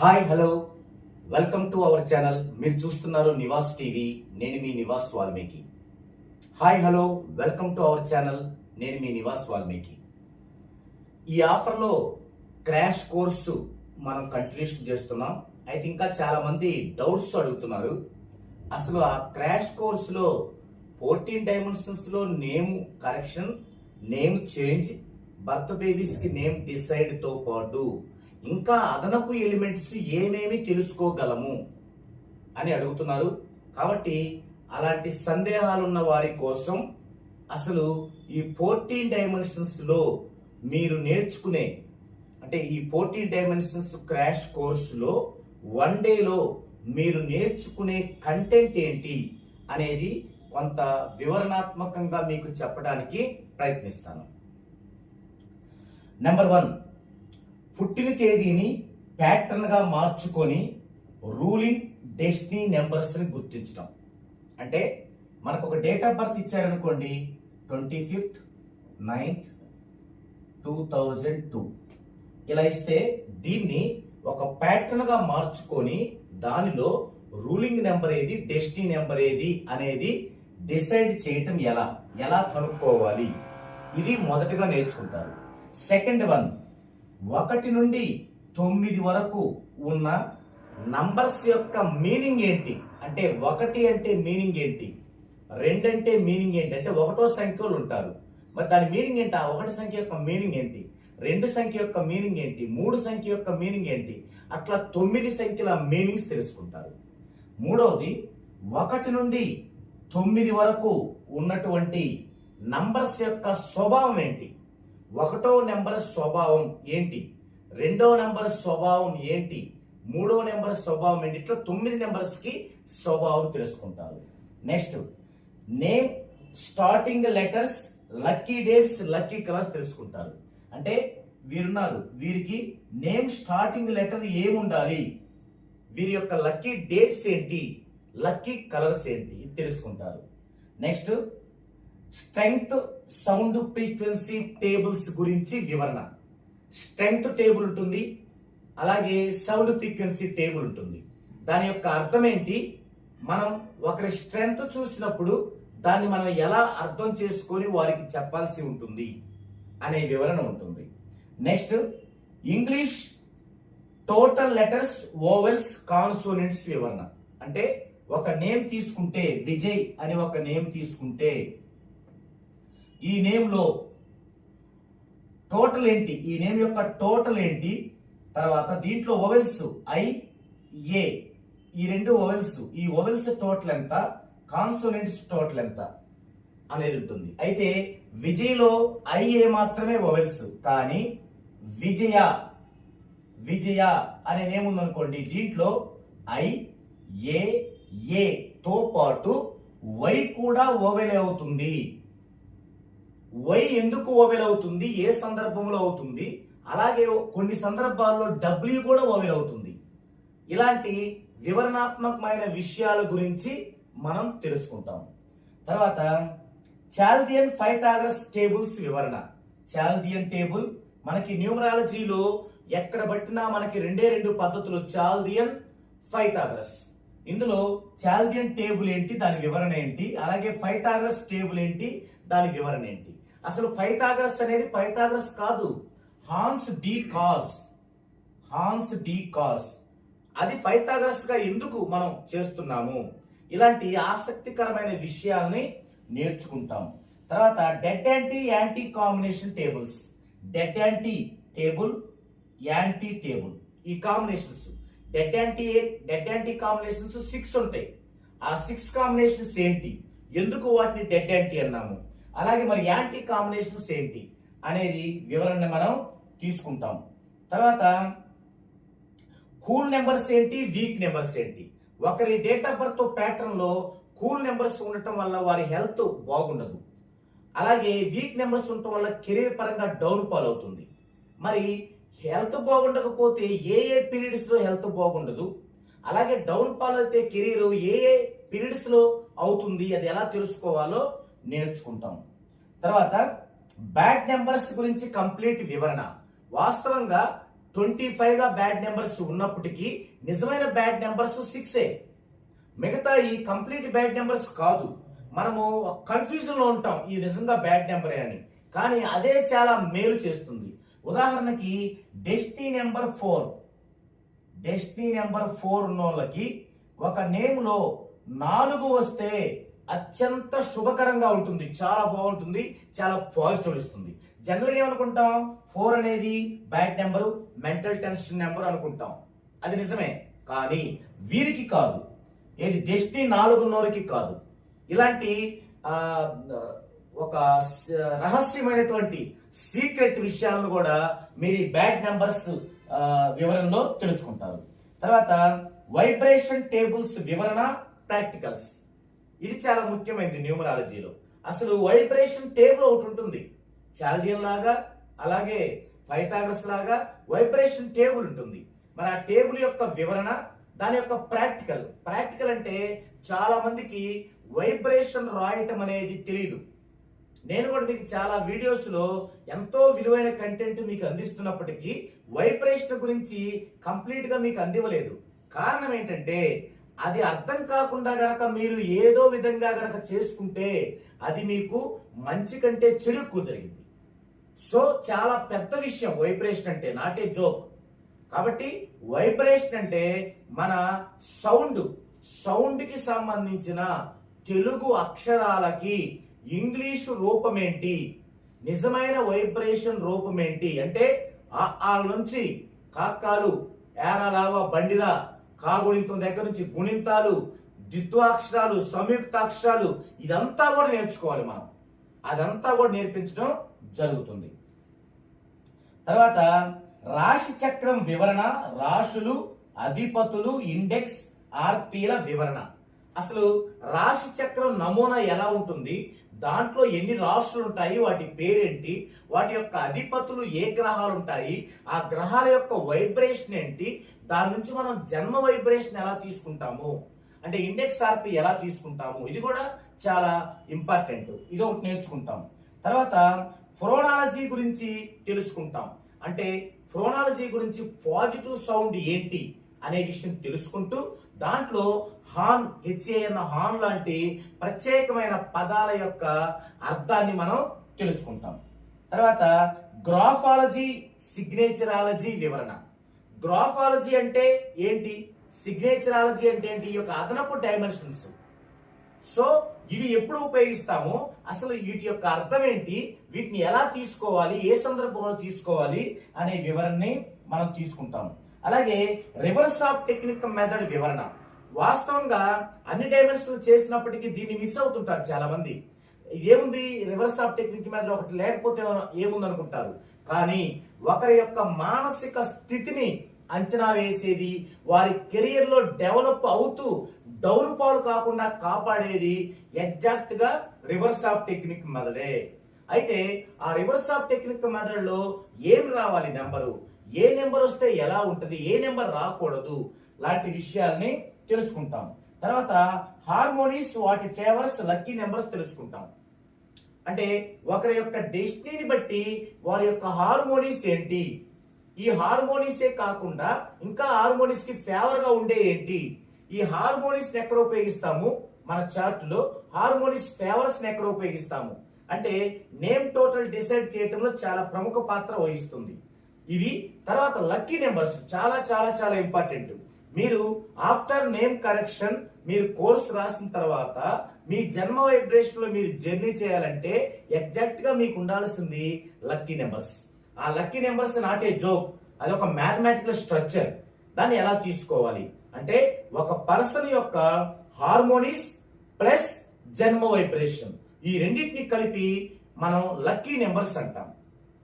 Hi hello. Welcome to our channel. మీరు చూస్తున్నారు Nivas TV. నేను మీ Niwas Valmiki. Hi hello. Welcome to our channel. నేను మీ నివాస్ వాల్మీకి. ఈ ఆఫర్లో క్రాష్ కోర్సు మనం కంటిన్యూషన్ చేస్తున్నాం. అయితే ఇంకా చాలామంది డౌట్స్ అడుగుతున్నారు. అసలు ఆ క్రాష్ కోర్సులో fourteen డైమెన్షన్స్లో name correction name change birth బేబీస్కి name డిసైడ్తో పాటు ఇంకా అదనపు ఎలిమెంట్స్ ఏమేమి తెలుసుకోగలము? అని అడుగుతున్నారు. కాబట్టి అలాంటి సందేహాలు ఉన్న వారి కోసం అసలు ఈ ఫోర్టీన్ డైమెన్షన్స్లో మీరు నేర్చుకునే అంటే ఈ ఫోర్టీన్ డైమెన్షన్స్ క్రాష్ కోర్సులో వన్ డేలో మీరు నేర్చుకునే కంటెంట్ ఏంటి అనేది కొంత వివరణాత్మకంగా మీకు చెప్పడానికి ప్రయత్నిస్తాను. నెంబర్ వన్ పుట్టిన తేదీని ప్యాటర్న్గా మార్చుకొని రూలింగ్ డెస్టినీ నెంబర్స్ని గుర్తించడం అంటే మనకు ఒక డేట్ ఆఫ్ బర్త్ ఇచ్చారనుకోండి twenty fifth ninth two thousand two. ఇలా ఇస్తే దీన్ని ఒక ప్యాటర్న్గా మార్చుకొని దానిలో రూలింగ్ నెంబర్ ఏది డెస్టినీ నెంబర్ ఏది అనేది డిసైడ్ చేయటం ఎలా? ఎలా కనుక్కోవాలి? ఇది మొదటగా నేర్చుకుంటారు. సెకండ్ వన్ ఒకటి నుండి తొమ్మిది వరకు ఉన్న నంబర్స్ యొక్క మీనింగ్ ఏంటి? అంటే ఒకటి అంటే మీనింగ్ ఏంటి? రెండు అంటే మీనింగ్ ఏంటి? అంటే ఒకటో సంఖ్యలు ఉంటారు. మరి దాని మీనింగ్ ఏంటి? ఆ ఒకటి సంఖ్య యొక్క మీనింగ్ ఏంటి? రెండు సంఖ్య యొక్క మీనింగ్ ఏంటి? మూడు సంఖ్య యొక్క మీనింగ్ ఏంటి? అట్లా తొమ్మిది సంఖ్యల మీనింగ్స్ తెలుసుకుంటారు. మూడవది ఒకటి నుండి తొమ్మిది వరకు ఉన్నటువంటి నంబర్స్ యొక్క స్వభావం ఏంటి? ఒకటో నెంబర్ స్వభావం ఏంటి? రెండో నెంబర్ స్వభావం ఏంటి? మూడో నెంబర్ స్వభావం ఏంటి? ఇట్లా తొమ్మిది నెంబర్స్కి స్వభావం తెలుసుకుంటారు. Next name starting letters lucky dates lucky colours తెలుసుకుంటారు. అంటే వీరున్నారు వీరికి నేమ్ స్టార్టింగ్ లెటర్ ఏముండాలి? వీరి యొక్క లక్కీ డేట్స్ ఏంటి? లక్కీ కలర్స్ ఏంటి? తెలుసుకుంటారు. Next strength sound frequency tables గురించి వివరణ. స్ట్రెంగ్త్ టేబుల్ ఉంటుంది అలాగే సౌండ్ ఫ్రీక్వెన్సీ టేబుల్ ఉంటుంది. దాని యొక్క అర్థం ఏంటి? మనం ఒకరి స్ట్రెంగ్త్ చూసినప్పుడు దాన్ని మనం ఎలా అర్థం చేసుకొని వారికి చెప్పాల్సి ఉంటుంది అనే వివరణ ఉంటుంది. Next English total letters vowels consonants వివరణ. అంటే ఒక నేమ్ తీసుకుంటే విజయ్ అని ఒక నేమ్ తీసుకుంటే ఈ నేమ్లో టోటల్ ఏంటి? ఈ నేమ్ యొక్క టోటల్ ఏంటి? తర్వాత దీంట్లో ఓవెల్స్ ఐ ఏ ఈ రెండు ఓవెల్స్ ఈ ఓవెల్స్ టోటల్ ఎంత? కాన్సోనెంట్స్ టోటల్ ఎంత? అనేది ఉంటుంది. అయితే విజయ్లో ఐఏ మాత్రమే ఓవెల్స్ కానీ విజయ విజయ అనే నేమ్ ఉందనుకోండి దీంట్లో ఐ ఏ ఏతో పాటు వై కూడా ఓవెల్ అవుతుంది? వై ఎందుకు ఓవెల్ అవుతుంది? ఏ సందర్భంలో అవుతుంది? అలాగే కొన్ని సందర్భాల్లో డబ్ల్యూ కూడా ఓవెల్ అవుతుంది. ఇలాంటి వివరణాత్మకమైన విషయాల గురించి మనం తెలుసుకుంటాం. తర్వాత చాల్దియన్ ఫైతాగ్రస్ టేబుల్స్ వివరణ. చాల్దియన్ టేబుల్ మనకి న్యూమరాలజీలో ఎక్కడ పట్టినా మనకి రెండే రెండు పద్ధతులు చాల్దియన్ ఫైతాగ్రస్. ఇందులో చాల్దియన్ టేబుల్ ఏంటి? దాని వివరణ ఏంటి? అలాగే ఫైతాగ్రస్ టేబుల్ ఏంటి? దాని వివరణ ఏంటి? అసలు ఫైథాగరస్ అనేది ఫైథాగరస్ కాదు. Hans Decoz Hans Decoz అది ఫైథాగరస్గా ఎందుకు మనం చేస్తున్నాము? ఇలాంటి ఆసక్తికరమైన విషయాల్ని నేర్చుకుంటాం. తర్వాత dead anti anti combination tables dead anti table anti table ఈ combinations dead anti dead anti combinations six ఉంటాయి. ఆ సిక్స్ కాంబినేషన్స్ ఏంటి? ఎందుకు వాటిని డెడ్ యాంటీ అన్నాము? అలాగే మరి యాంటీ కాంబినేషన్స్ ఏంటి అనేది వివరణ మనం తీసుకుంటాం. తర్వాత కూల్ నెంబర్స్ ఏంటి వీక్ నెంబర్స్ ఏంటి? ఒకరి డేట్ ఆఫ్ బర్త్ ప్యాటర్న్లో కూల్ నెంబర్స్ ఉండటం వల్ల వారి హెల్త్ బాగుండదు. అలాగే వీక్ నెంబర్స్ ఉండటం వల్ల కెరీర్ పరంగా డౌన్ ఫాల్ అవుతుంది. మరి హెల్త్ బాగుండకపోతే ఏ ఏ పీరియడ్స్లో హెల్త్ బాగుండదు? అలాగే డౌన్ ఫాల్ అయితే కెరీర్ ఏ ఏ పీరియడ్స్లో అవుతుంది? అది ఎలా తెలుసుకోవాలో నేర్చుకుంటాం తర్వాత బ్యాడ్ నెంబర్స్ గురించి కంప్లీట్ వివరణ. వాస్తవంగా ట్వంటీ ఫైవ్గా బ్యాడ్ నెంబర్స్ ఉన్నప్పటికీ నిజమైన బ్యాడ్ నెంబర్స్ సిక్సే. మిగతా ఈ కంప్లీట్ బ్యాడ్ నెంబర్స్ కాదు. మనము కన్ఫ్యూజన్లో ఉంటాం ఈ నిజంగా బ్యాడ్ నెంబరే అని. కానీ అదే చాలా మేలు చేస్తుంది. ఉదాహరణకి destiny number four. Destiny number four ఉన్న వాళ్ళకి ఒక నేమ్లో నాలుగు వస్తే అత్యంత శుభకరంగా ఉంటుంది. చాలా బాగుంటుంది. చాలా పాజిటివ్ ఇస్తుంది జనరల్గా ఏమనుకుంటాం? ఫోర్ అనేది bad number mental tension number అనుకుంటాం. అది నిజమే. కానీ వీరికి కాదు. ఏది? డెస్టినీ నాలుగున్నోరికి కాదు. ఇలాంటి ఒక రహస్యమైనటువంటి సీక్రెట్ విషయాలను కూడా మీరు ఈ బ్యాడ్ నెంబర్స్ వివరణలో తెలుసుకుంటారు. తర్వాత వైబ్రేషన్ టేబుల్స్ వివరణ ప్రాక్టికల్స్ ఇది చాలా ముఖ్యమైనది న్యూమరాలజీలో. అసలు వైబ్రేషన్ టేబుల్ ఒకటి ఉంటుంది. చాల్డియన్ లాగా అలాగే పైథాగరస్ లాగా వైబ్రేషన్ టేబుల్ ఉంటుంది. మరి ఆ టేబుల్ యొక్క వివరణ దాని యొక్క ప్రాక్టికల్. ప్రాక్టికల్ అంటే చాలా మందికి వైబ్రేషన్ రాయటం అనేది తెలియదు నేను కూడా మీకు చాలా వీడియోస్లో ఎంతో విలువైన కంటెంట్ మీకు అందిస్తున్నప్పటికీ వైబ్రేషన్ గురించి కంప్లీట్గా మీకు అందివ్వలేదు. కారణం ఏంటంటే అది అర్థం కాకుండా గనక మీరు ఏదో విధంగా గనక చేసుకుంటే అది మీకు మంచి కంటే చెడు ఎక్కువ జరిగింది. సో చాలా పెద్ద విషయం. వైబ్రేషన్ అంటే నాటే జోక్ కాబట్టి వైబ్రేషన్ అంటే మన సౌండ్. సౌండ్కి సంబంధించిన తెలుగు అక్షరాలకి ఇంగ్లీషు రూపం ఏంటి నిజమైన వైబ్రేషన్ రూపమేంటి? అంటే ఆ నుంచి కాకాలు ఏరాలావా బండిరా కాగుణింతం దగ్గర నుంచి గుణింతాలు ద్విత్వాక్షరాలు సంయుక్తాక్షరాలు ఇదంతా కూడా నేర్చుకోవాలి మనం. అదంతా కూడా నేర్పించడం జరుగుతుంది. తర్వాత రాశి చక్రం వివరణ రాశులు అధిపతులు ఇండెక్స్ ఆర్పీల వివరణ. అసలు రాశి చక్రం నమూనా ఎలా ఉంటుంది? దాంట్లో ఎన్ని రాశులు ఉంటాయి వాటి పేరేంటి వాటి యొక్క అధిపతులు ఏ గ్రహాలు ఉంటాయి ఆ గ్రహాల యొక్క వైబ్రేషన్ ఏంటి దాని నుంచి మనం జన్మ వైబ్రేషన్ ఎలా తీసుకుంటాము అంటే ఇండెక్స్ ఆర్పి ఎలా తీసుకుంటాము ఇది కూడా చాలా ఇంపార్టెంట్. ఇది ఒకటి నేర్చుకుంటాం. తర్వాత ఫ్రోనాలజీ గురించి తెలుసుకుంటాం. అంటే ఫ్రోనాలజీ గురించి పాజిటివ్ సౌండ్ ఏంటి అనే విషయం తెలుసుకుంటూ దాంట్లో హాన్ హెచ్ఏ అన్న హాన్ లాంటి ప్రత్యేకమైన పదాల యొక్క అర్థాన్ని మనం తెలుసుకుంటాం. తర్వాత గ్రాఫాలజీ సిగ్నేచరాలజీ వివరణ. గ్రాఫాలజీ అంటే ఏంటి? సిగ్నేచరాలజీ అంటే ఏంటి? ఈ యొక్క అదనపు డైమెన్షన్స్. సో ఇవి ఎప్పుడు ఉపయోగిస్తామో అసలు వీటి యొక్క అర్థం ఏంటి? వీటిని ఎలా తీసుకోవాలి? ఏ సందర్భంలో తీసుకోవాలి? అనే వివరణని మనం తీసుకుంటాము. అలాగే రివర్స్ ఆఫ్ టెక్నిక్ మెథడ్ వివరణ. వాస్తవంగా అన్ని డైమెన్షన్లు చేసినప్పటికీ దీన్ని మిస్ అవుతుంటారు చాలా మంది ఏముంది? రివర్స్ ఆఫ్ టెక్నిక్ మెథడ్ ఒకటి లేకపోతే ఏముంది అనుకుంటారు కానీ ఒకరి యొక్క మానసిక స్థితిని అంచనా వేసేది వారి కెరియర్లో డెవలప్ అవుతూ డౌన్ పాలు కాకుండా కాపాడేది ఎగ్జాక్ట్గా రివర్స్ ఆఫ్ టెక్నిక్ మెథడే. అయితే ఆ రివర్స్ ఆఫ్ టెక్నిక్ మెథడ్లో ఏం రావాలి నెంబరు? ఏ నెంబర్ వస్తే ఎలా ఉంటుంది ఏ నెంబర్ రాకూడదు లాంటి విషయాల్ని తెలుసుకుంటాం. తర్వాత హార్మోనీస్ వాటి ఫేవర్స్ లక్కీ నెంబర్స్ తెలుసుకుంటాం. అంటే ఒకరి యొక్క డెస్టినీని బట్టి వారి యొక్క హార్మోనీస్ ఏంటి? ఈ హార్మోనీసే కాకుండా ఇంకా హార్మోనీస్కి ఫేవర్గా ఉండే ఏంటి? ఈ హార్మోనీస్ ఎక్కడ ఉపయోగిస్తాము? మన చార్ట్లో హార్మోనీస్ ఫేవర్స్ ఎక్కడ ఉపయోగిస్తాము? అంటే నేమ్ టోటల్ డిసైడ్ చేయటంలో చాలా ప్రముఖ పాత్ర వహిస్తుంది. ఇవి తర్వాత లక్కీ నెంబర్స్ చాలా చాలా చాలా ఇంపార్టెంట్ మీరు ఆఫ్టర్ నేమ్ కరెక్షన్ మీరు కోర్సు రాసిన తర్వాత మీ జన్మ వైబ్రేషన్లో మీరు జర్నీ చేయాలంటే ఎగ్జాక్ట్గా మీకు ఉండాల్సింది లక్కీ నెంబర్స్ ఆ lucky numbers not a joke అది ఒక మ్యాథమెటికల్ స్ట్రక్చర్ దాన్ని ఎలా తీసుకోవాలి? అంటే ఒక పర్సన్ యొక్క హార్మోనీస్ ప్లస్ జన్మ వైబ్రేషన్ ఈ రెండింటిని కలిపి మనం లక్కీ నెంబర్స్ అంటాం.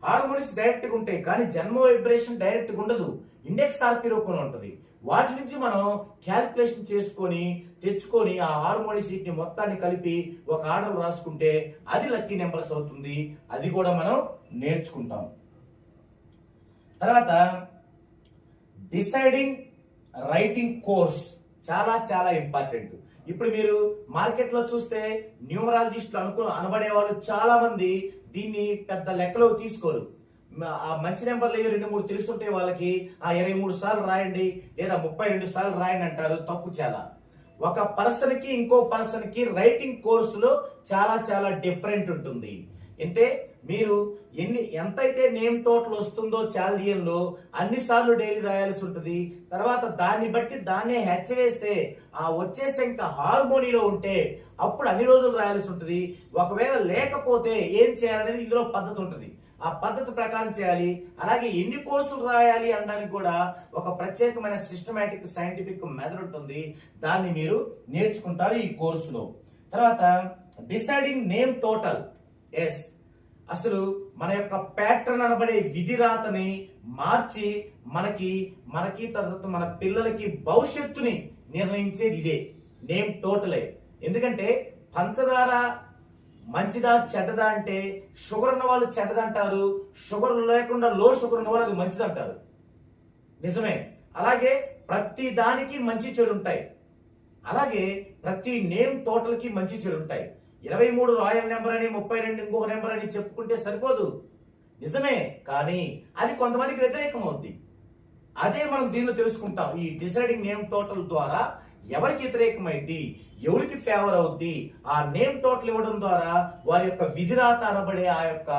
హార్మోనిక్స్ డైరెక్ట్గా ఉంటాయి కానీ జన్మ వైబ్రేషన్ డైరెక్ట్గా ఉండదు. ఇండెక్స్ ఆర్పి రూపంలో ఉంటుంది. వాటి నుంచి మనం క్యాలిక్యులేషన్ చేసుకొని తెచ్చుకొని ఆ హార్మోని సీట్ని మొత్తాన్ని కలిపి ఒక ఆర్డర్ రాసుకుంటే అది లక్కీ నెంబర్స్ అవుతుంది. అది కూడా మనం నేర్చుకుంటాం. తర్వాత డిసైడింగ్ రైటింగ్ కోర్స్ చాలా చాలా ఇంపార్టెంట్. ఇప్పుడు మీరు మార్కెట్లో చూస్తే న్యూమరాలజిస్టులు అనుకు అనబడే వాళ్ళు చాలా మంది దీన్ని పెద్ద లెక్కలో తీసుకోరు. ఆ మంచి నెంబర్లు ఏ రెండు మూడు తెలుస్తుంటే వాళ్ళకి ఆ ఇరవై మూడు సార్లు రాయండి లేదా ముప్పై రెండు సార్లు రాయండి అంటారు తప్పు చాలా. ఒక పర్సన్కి ఇంకో పర్సన్కి రైటింగ్ కోర్సులో చాలా చాలా డిఫరెంట్ ఉంటుంది. అంటే మీరు ఎన్ని ఎంతైతే నేమ్ టోటల్ వస్తుందో చాల్దియన్లో అన్ని సార్లు డైలీ రాయాల్సి ఉంటుంది. తర్వాత దాన్ని బట్టి దాన్నే హెచ్చ వేస్తే ఆ వచ్చే సంఖ్య హార్మోనీలో ఉంటే అప్పుడు అన్ని రోజులు రాయాల్సి ఉంటుంది. ఒకవేళ లేకపోతే ఏం చేయాలనేది ఇందులో పద్ధతి ఉంటుంది. ఆ పద్ధతి ప్రకారం చేయాలి. అలాగే ఎన్ని కోర్సులు రాయాలి అనడానికి కూడా ఒక ప్రత్యేకమైన సిస్టమేటిక్ సైంటిఫిక్ మెథడ్ ఉంటుంది. దాన్ని మీరు నేర్చుకుంటారు ఈ కోర్సులో. తర్వాత డిసైడింగ్ నేమ్ టోటల్. ఎస్. అసలు మన యొక్క ప్యాటర్న్ అనబడే విధి రాతని మార్చి మనకి మనకి తర్వాత మన పిల్లలకి భవిష్యత్తుని నిర్ణయించేది ఇదే. నేమ్ టోటలే ఎందుకంటే పంచదార మంచిదా చెడ్డదా అంటే షుగర్ ఉన్న వాళ్ళు చెడ్డదంటారు షుగర్ లేకుండా లో షుగర్ ఉన్న వాళ్ళు అది మంచిదంటారు. నిజమే. అలాగే ప్రతి దానికి మంచి చెడు ఉంటాయి. అలాగే ప్రతి నేమ్ టోటల్కి మంచి చెడు ఉంటాయి. ఇరవై మూడు రాయల్ నెంబర్ అని ముప్పై రెండు ఇంకొక నెంబర్ అని చెప్పుకుంటే సరిపోదు. నిజమే కానీ అది కొంతమందికి వ్యతిరేకం అవుద్ది అదే మనం దీనిలో తెలుసుకుంటాం. ఈ డిసైడింగ్ నేమ్ టోటల్ ద్వారా ఎవరికి వ్యతిరేకమైంది ఎవరికి ఫేవర్ అవుద్ది ఆ నేమ్ టోటల్ ఇవ్వడం ద్వారా వారి యొక్క విధిరాత అనబడే ఆ యొక్క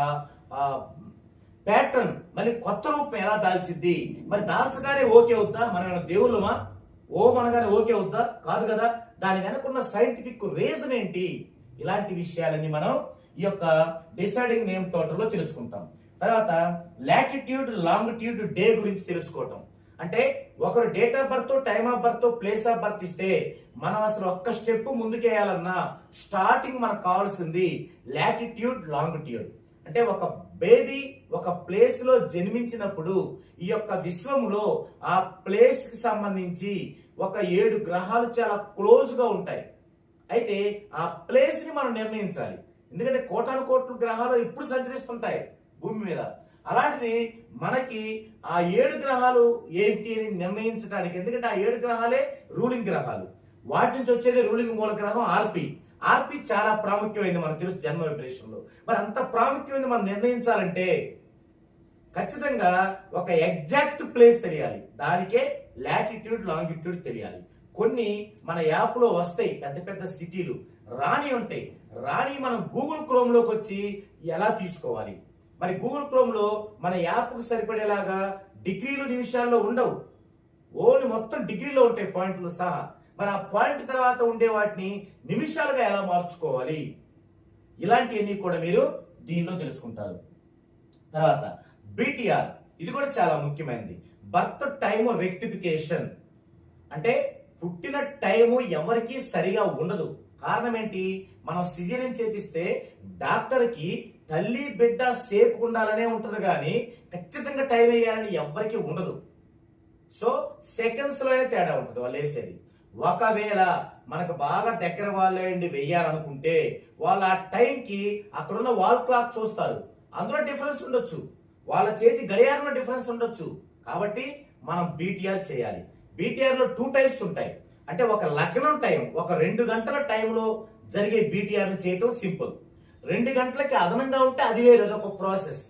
ప్యాటర్న్ మళ్ళీ కొత్త రూపం ఎలా దాల్చిద్ది? మరి దాల్చగానే ఓకే అవుద్దా? మన దేవుళ్ళమా? ఓ అనగానే ఓకే అవుద్దా? కాదు కదా? దాని వెనకున్న సైంటిఫిక్ రీజన్ ఏంటి? ఇలాంటి విషయాలన్నీ మనం ఈ యొక్క డిసైడింగ్ నేమ్ టోటల్లో తెలుసుకుంటాం. తర్వాత లాటిట్యూడ్ లాంగిట్యూడ్ డే గురించి తెలుసుకోవటం. అంటే ఒకరు date of birth time of birth place of birth ఇస్తే మనం అసలు ఒక్క స్టెప్ ముందుకేయాలన్నా స్టార్టింగ్ మనకు కావాల్సింది లాటిట్యూడ్ లాంగిట్యూడ్ అంటే ఒక బేబీ ఒక ప్లేస్లో జన్మించినప్పుడు ఈ యొక్క విశ్వములో ఆ ప్లేస్కి సంబంధించి ఒక ఏడు గ్రహాలు చాలా క్లోజ్గా ఉంటాయి. అయితే ఆ ప్లేస్ని మనం నిర్ణయించాలి. ఎందుకంటే కోటాను కోట్లు గ్రహాలు ఇప్పుడు సంచరిస్తుంటాయి భూమి మీద. అలాంటిది మనకి ఆ ఏడు గ్రహాలు ఏంటి అని నిర్ణయించడానికి ఎందుకంటే ఆ ఏడు గ్రహాలే రూలింగ్ గ్రహాలు. వాటి నుంచి వచ్చేది రూలింగ్ మూల గ్రహం ఆర్పి. ఆర్పి చాలా ప్రాముఖ్యమైంది మనకు తెలుసు జన్మ విపరీషంలో మరి అంత ప్రాముఖ్యమైనది మనం నిర్ణయించాలంటే ఖచ్చితంగా ఒక ఎగ్జాక్ట్ ప్లేస్ తెలియాలి. దానికే లాటిట్యూడ్ లాంగిట్యూడ్ తెలియాలి. కొన్ని మన యాప్లో వస్తాయి పెద్ద పెద్ద సిటీలు. రాని ఉంటాయి రాని మనం గూగుల్ క్రోమ్లోకి వచ్చి ఎలా తీసుకోవాలి? మరి గూగుల్ క్రోమ్లో మన యాప్కు సరిపడేలాగా డిగ్రీలు నిమిషాల్లో ఉండవు. ఓన్లీ మొత్తం డిగ్రీలో ఉంటాయి పాయింట్లు సహా. మరి ఆ పాయింట్ తర్వాత ఉండే వాటిని నిమిషాలుగా ఎలా మార్చుకోవాలి? ఇలాంటివన్నీ కూడా మీరు దీనిలో తెలుసుకుంటారు. తర్వాత బీటీఆర్ ఇది కూడా చాలా ముఖ్యమైనది. బర్త్ టైమ్ రెక్టిఫికేషన్ అంటే పుట్టిన టైము ఎవరికి సరిగా ఉండదు. కారణం ఏంటి మనం సిజేరియన్ చేపిస్తే డాక్టర్కి తల్లి బిడ్డ సేఫ్ ఉండాలనే ఉంటది కానీ ఖచ్చితంగా టైం వేయాలని ఎవరికి ఉండదు. సో సెకండ్స్లోనే తేడా ఉంటుంది వాళ్ళు వేసేది. ఒకవేళ మనకు బాగా దగ్గర వాళ్ళండి వెయ్యాలనుకుంటే వాళ్ళు ఆ టైంకి అక్కడున్న వాల్ క్లాక్ చూస్తారు. అందులో డిఫరెన్స్ ఉండొచ్చు. వాళ్ళ చేతి గడియారంలో డిఫరెన్స్ ఉండొచ్చు. కాబట్టి మనం బీటీఆర్ చేయాలి. బీటీఆర్లో టూ టైప్స్ ఉంటాయి. అంటే ఒక లగ్నం టైం ఒక రెండు గంటల టైంలో జరిగే బీటీఆర్ని చేయటం సింపుల్. రెండు గంటలకి అదనంగా ఉంటే అది వేరు అదొక ప్రాసెస్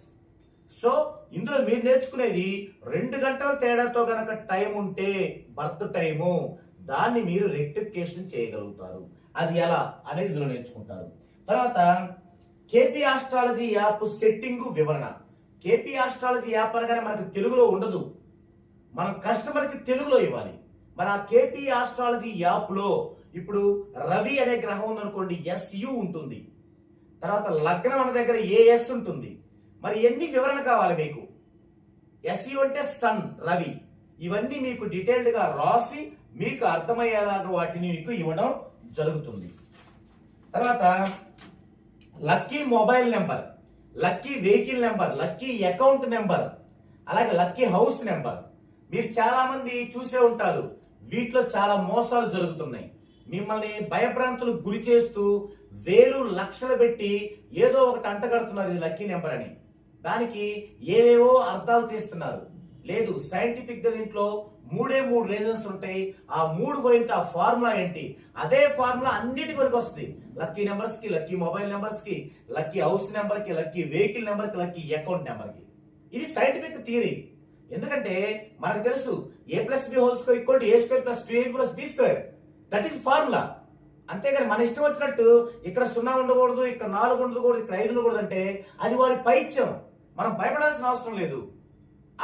సో ఇందులో మీరు నేర్చుకునేది రెండు గంటల తేడాతో గనక టైం ఉంటే బర్త్ టైము దాన్ని మీరు రెక్టిఫికేషన్ చేయగలుగుతారు. అది ఎలా అనేది ఇందులో నేర్చుకుంటారు. తర్వాత కేపీ ఆస్ట్రాలజీ యాప్ సెట్టింగ్ వివరణ. కేపీ ఆస్ట్రాలజీ యాప్ అనగానే మనకు తెలుగులో ఉండదు. మనం కస్టమర్కి తెలుగులో ఇవ్వాలి. మన కేపీ ఆస్ట్రాలజీ యాప్లో ఇప్పుడు రవి అనే గ్రహం ఉందనుకోండి ఎస్యు ఉంటుంది. తర్వాత లగ్నం మన దగ్గర ఏఎస్ ఉంటుంది. మరి ఎన్ని వివరణ కావాలి మీకు? ఎస్యు అంటే సన్ రవి. ఇవన్నీ మీకు డీటెయిల్డ్గా రాసి మీకు అర్థమయ్యేలాగా వాటిని మీకు ఇవ్వడం జరుగుతుంది. తర్వాత lucky mobile number lucky vehicle number lucky account number అలాగే లక్కీ హౌస్ నెంబర్. మీరు చాలా మంది చూసే ఉంటారు. వీటిలో చాలా మోసాలు జరుగుతున్నాయి. మిమ్మల్ని భయభ్రాంతులకు గురి చేస్తూ వేలు లక్షలు పెట్టి ఏదో ఒకటి అంటగడుతున్నారు ఇది లక్కీ నెంబర్ అని. దానికి ఏవేవో అర్థాలు తీస్తున్నారు. లేదు సైంటిఫిక్గా దీంట్లో మూడే మూడు రీజన్స్ ఉంటాయి. ఆ మూడు పోయింట్ ఆ ఫార్ములా ఏంటి? అదే ఫార్ములా అన్నిటి వరకు వస్తుంది. లక్కీ నెంబర్స్కి లక్కీ మొబైల్ నెంబర్స్కి లక్కీ హౌస్ నెంబర్కి లక్కీ వెహికల్ నెంబర్కి లక్కీ అకౌంట్ నెంబర్కి. ఇది సైంటిఫిక్ థియరీ ఎందుకంటే మనకు తెలుసు a plus b whole square equal to a square plus two a plus b square that is formula అంతేగాని మన ఇష్టం వచ్చినట్టు ఇక్కడ సున్నా ఉండకూడదు ఇక్కడ నాలుగు ఉండకూడదు ఇక్కడ ఐదు ఉండకూడదు అంటే అది వారి పైత్యం. మనం భయపడాల్సిన అవసరం లేదు.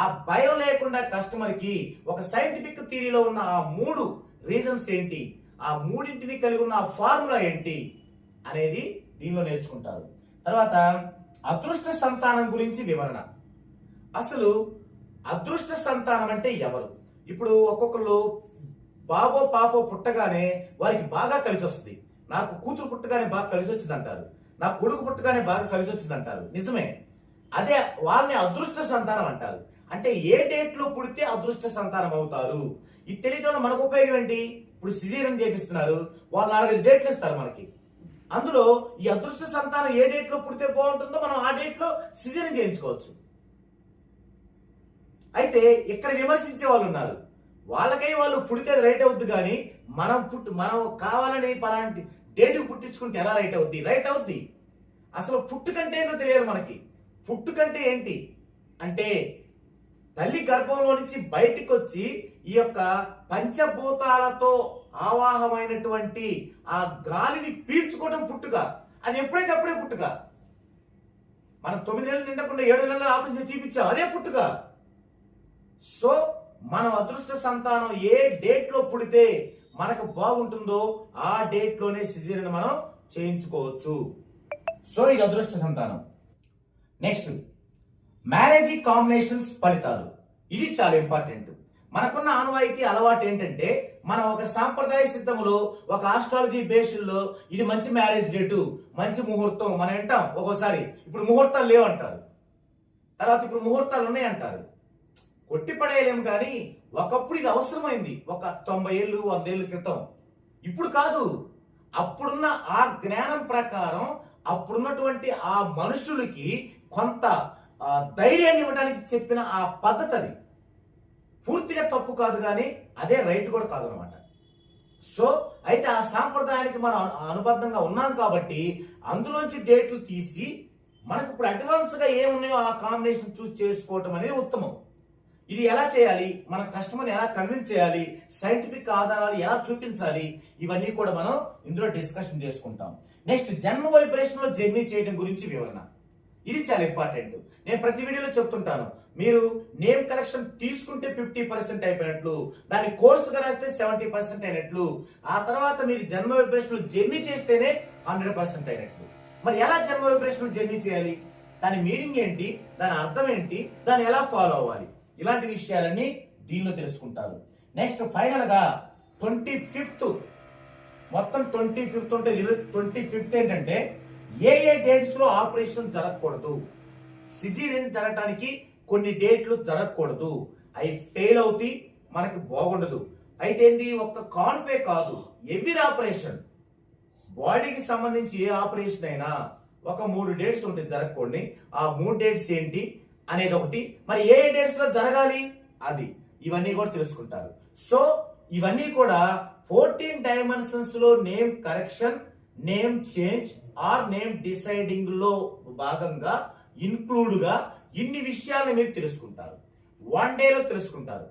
ఆ భయం లేకుండా కస్టమర్కి ఒక సైంటిఫిక్ థియరీలో ఉన్న ఆ మూడు రీజన్స్ ఏంటి? ఆ మూడింటిని కలిగి ఉన్న ఆ ఫార్ములా ఏంటి? అనేది దీనిలో నేర్చుకుంటారు. తర్వాత అదృష్ట సంతానం గురించి వివరణ. అసలు అదృష్ట సంతానం అంటే ఎవరు? ఇప్పుడు ఒక్కొక్కరు బాబో పాపో పుట్టగానే వారికి బాగా కలిసి వస్తుంది. నాకు కూతురు పుట్టగానే బాగా కలిసి వచ్చింది అంటారు నా కొడుకు పుట్టగానే బాగా కలిసి వచ్చింది అంటారు నిజమే. అదే వాళ్ళని అదృష్ట సంతానం అంటారు. అంటే ఏ డేట్లో పుడితే అదృష్ట సంతానం అవుతారు? ఇది తెలియటం వల్ల మనకు ఉపయోగం ఏంటి? ఇప్పుడు సిజీరన్ చేపిస్తున్నారు. వాళ్ళు నాలుగైదు డేట్లు ఇస్తారు మనకి. అందులో ఈ అదృష్ట సంతానం ఏ డేట్లో పుడితే బాగుంటుందో మనం ఆ డేట్లో లో చేయించుకోవచ్చు. అయితే ఇక్కడ విమర్శించే వాళ్ళు ఉన్నారు. వాళ్ళకై వాళ్ళు పుడితే అది రైట్ అవుద్ది కానీ మనం పుట్టు మనం కావాలని పలాంటి డేటు పుట్టించుకుంటే ఎలా రైట్ అవుద్ది? రైట్ అవుద్ది. అసలు పుట్టుకంటే ఏంటో తెలియదు మనకి? పుట్టుకంటే ఏంటి? అంటే తల్లి గర్భంలో నుంచి బయటికి వచ్చి ఈ యొక్క పంచభూతాలతో ఆవాహమైనటువంటి ఆ గాలిని పీల్చుకోవడం పుట్టుక. అది ఎప్పుడైతే అప్పుడే పుట్టుక. మనం తొమ్మిది నెలలు నిండకుండా ఏడు నెలలు ఆపరేషన్ తీపిచ్చాం అదే పుట్టుక. సో మనం అదృష్ట సంతానం ఏ డేట్లో పుడితే మనకు బాగుంటుందో ఆ డేట్లోనే సిజీరియన్ మనం చేయించుకోవచ్చు. సో ఇది అదృష్ట సంతానం. నెక్స్ట్ మ్యారేజీ కాంబినేషన్స్ ఫలితాలు. ఇది చాలా ఇంపార్టెంట్ మనకున్న ఆనవాయితీ అలవాటు ఏంటంటే మనం ఒక సాంప్రదాయ సిద్ధములో ఒక ఆస్ట్రాలజీ బేస్లో ఇది మంచి మ్యారేజ్ డేటు మంచి ముహూర్తం మనం వింటాం. ఒక్కోసారి ఇప్పుడు ముహూర్తాలు లేవంటారు. తర్వాత ఇప్పుడు ముహూర్తాలు ఉన్నాయి అంటారు కొట్టి పడేయలేము కానీ ఒకప్పుడు ఇది అవసరమైంది. ఒక తొంభై ఏళ్ళు వంద ఏళ్ళ క్రితం. ఇప్పుడు కాదు. అప్పుడున్న ఆ జ్ఞానం ప్రకారం అప్పుడున్నటువంటి ఆ మనుషులకి కొంత ధైర్యాన్ని ఇవ్వడానికి చెప్పిన ఆ పద్ధతి అది. పూర్తిగా తప్పు కాదు కానీ అదే రైట్ కూడా కాదు అనమాట సో అయితే ఆ సాంప్రదాయానికి మనం అనుబద్ధంగా ఉన్నాం కాబట్టి అందులోంచి డేట్లు తీసి మనకు ఇప్పుడు అడ్వాన్స్గా ఏమున్నాయో ఆ కాంబినేషన్ చూస్ చేసుకోవటం అనేది ఉత్తమం. ఇది ఎలా చేయాలి? మన కస్టమర్ని ఎలా కన్విన్స్ చేయాలి? సైంటిఫిక్ ఆధారాలు ఎలా చూపించాలి? ఇవన్నీ కూడా మనం ఇందులో డిస్కషన్ చేసుకుంటాం. నెక్స్ట్ జన్మ వైబ్రేషన్లో జర్నీ చేయడం గురించి వివరణ. ఇది చాలా ఇంపార్టెంట్ నేను ప్రతి వీడియోలో చెప్తుంటాను. మీరు నేమ్ కలెక్షన్ తీసుకుంటే ఫిఫ్టీ పర్సెంట్ అయిపోయినట్లు దాని కోర్సుగా రాస్తే సెవెంటీ పర్సెంట్ అయినట్లు ఆ తర్వాత మీరు జన్మ వైబ్రేషన్ జర్నీ చేస్తేనే హండ్రెడ్ పర్సెంట్ అయినట్లు. మరి ఎలా జన్మ వైబ్రేషన్ జర్నీ చేయాలి? దాని మీనింగ్ ఏంటి? దాని అర్థం ఏంటి? దాన్ని ఎలా ఫాలో అవ్వాలి? ఇలాంటి విషయాలన్నీ దీనిలో తెలుసుకుంటారు. నెక్స్ట్ ఫైనల్గా ట్వంటీ ఫిఫ్త్ మొత్తం ట్వంటీ ఫిఫ్త్ ఉంటే ట్వంటీ ఫిఫ్త్ ఏంటంటే ఏ ఏ డేట్స్లో ఆపరేషన్ జరగకూడదు. సిజీరియన్ జరగటానికి కొన్ని డేట్లు జరగకూడదు. అవి ఫెయిల్ అవుతాయి మనకి బాగుండదు. అయితే ఏంది? ఒక్క కాన్పే కాదు. ఎవ్రీ ఆపరేషన్ బాడీకి సంబంధించి ఏ ఆపరేషన్ అయినా ఒక మూడు డేట్స్ ఉంటాయి జరగకూడని. ఆ మూడు డేట్స్ ఏంటి? అనేది ఒకటి మరి ఏ డేట్స్లో జరగాలి? అది. ఇవన్నీ కూడా తెలుసుకుంటారు. సో ఇవన్నీ కూడా fourteen డైమెన్షన్స్లో name correction name change or name డిసైడింగ్లో భాగంగా ఇన్క్లూడ్గా ఇన్ని విషయాలను మీరు తెలుసుకుంటారు. వన్ డేలో తెలుసుకుంటారు.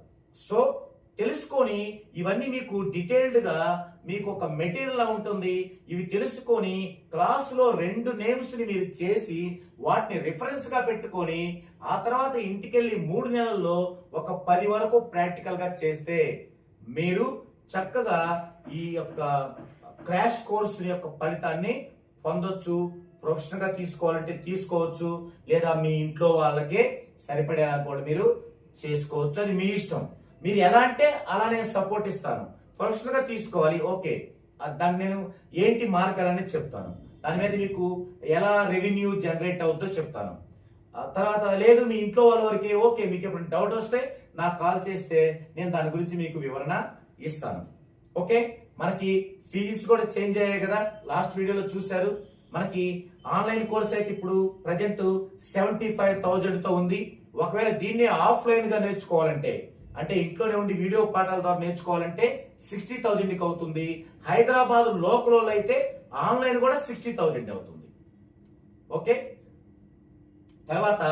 సో తెలుసుకొని ఇవన్నీ మీకు డీటెయిల్డ్గా మీకు ఒక మెటీరియల్ ఉంటుంది. ఇవి తెలుసుకొని క్లాసులో రెండు నేమ్స్ని మీరు చేసి వాటిని రిఫరెన్స్గా పెట్టుకొని ఆ తర్వాత ఇంటికెళ్ళి మూడు నెలల్లో ఒక పది వరకు ప్రాక్టికల్గా చేస్తే మీరు చక్కగా ఈ యొక్క క్రాష్ కోర్సు యొక్క ఫలితాన్ని పొందొచ్చు ప్రొఫెషనల్గా తీసుకోవాలంటే తీసుకోవచ్చు లేదా మీ ఇంట్లో వాళ్ళకే సరిపడేలా కూడా మీరు చేసుకోవచ్చు. అది మీ ఇష్టం. మీరు ఎలా అంటే అలా నేను సపోర్ట్ ఇస్తాను. ప్రొఫెషనల్గా తీసుకోవాలి ఓకే. దాన్ని నేను ఏంటి మార్గాలని చెప్తాను. దాని మీద మీకు ఎలా రెవెన్యూ జనరేట్ అవుద్దో చెప్తాను. తర్వాత లేదు మీ ఇంట్లో వాళ్ళ వరకే ఓకే మీకు ఎప్పుడు డౌట్ వస్తే నాకు కాల్ చేస్తే నేను దాని గురించి మీకు వివరణ ఇస్తాను. ఓకే? మనకి ఫీజు కూడా చేంజ్ అయ్యాయి కదా లాస్ట్ వీడియోలో చూశారు. మనకి ఆన్లైన్ కోర్స్ అయితే ఇప్పుడు ప్రజెంట్ సెవెంటీ ఫైవ్ థౌజండ్తో ఉంది. ఒకవేళ దీన్ని ఆఫ్లైన్గా నేర్చుకోవాలంటే అంటే ఇంట్లోనే ఉండి వీడియో పాఠాల ద్వారా నేర్చుకోవాలంటే సిక్స్టీ థౌజండ్కి అవుతుంది. హైదరాబాద్ లోకల్ అయితే ఆన్లైన్ కూడా సిక్స్టీ థౌజండ్ అవుతుంది. ఓకే? తర్వాత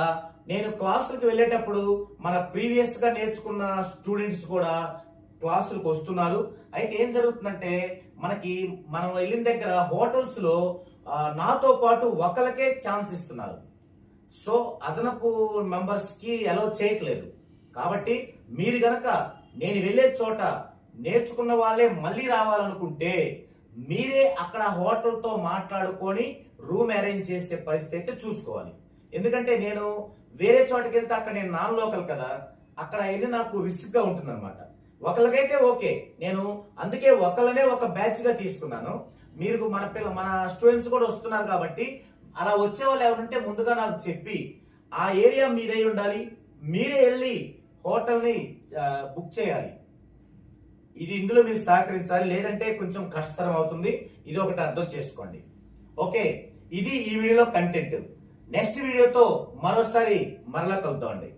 నేను క్లాసులకు వెళ్ళేటప్పుడు మన ప్రీవియస్గా నేర్చుకున్న స్టూడెంట్స్ కూడా క్లాసులకు వస్తున్నారు. అయితే ఏం జరుగుతుందంటే మనకి మనం వెళ్ళిన దగ్గర హోటల్స్లో నాతో పాటు ఒకరికే ఛాన్స్ ఇస్తున్నారు. సో అదనపు మెంబర్స్కి అలో అలౌ చేయట్లేదు. కాబట్టి మీరు గనక నేను వెళ్ళే చోట నేర్చుకున్న వాళ్ళే మళ్ళీ రావాలనుకుంటే మీరే అక్కడ హోటల్తో మాట్లాడుకొని రూమ్ అరేంజ్ చేసే పరిస్థితి అయితే చూసుకోవాలి. ఎందుకంటే నేను వేరే చోటకి వెళ్తే అక్కడ నేను నాన్ లోకల్ కదా అక్కడ వెళ్ళి నాకు రిస్క్గా ఉంటుంది అనమాట ఒకరికైతే ఓకే నేను అందుకే ఒకళ్ళనే ఒక బ్యాచ్గా తీసుకున్నాను. మీరు మన పిల్ల మన స్టూడెంట్స్ కూడా వస్తున్నారు కాబట్టి అలా వచ్చే వాళ్ళు ఎవరుంటే ముందుగా నాకు చెప్పి ఆ ఏరియా మీదై ఉండాలి మీరే వెళ్ళి హోటల్ని బుక్ చేయాలి. ఇది ఇందులో మీరు సహకరించాలి. లేదంటే కొంచెం కష్టతరం అవుతుంది. ఇది ఒకటి అర్థం చేసుకోండి. ఓకే. ఇది ఈ వీడియోలో కంటెంట్ నెక్స్ట్ వీడియోతో మరోసారి మరలా కలుద్దామండి.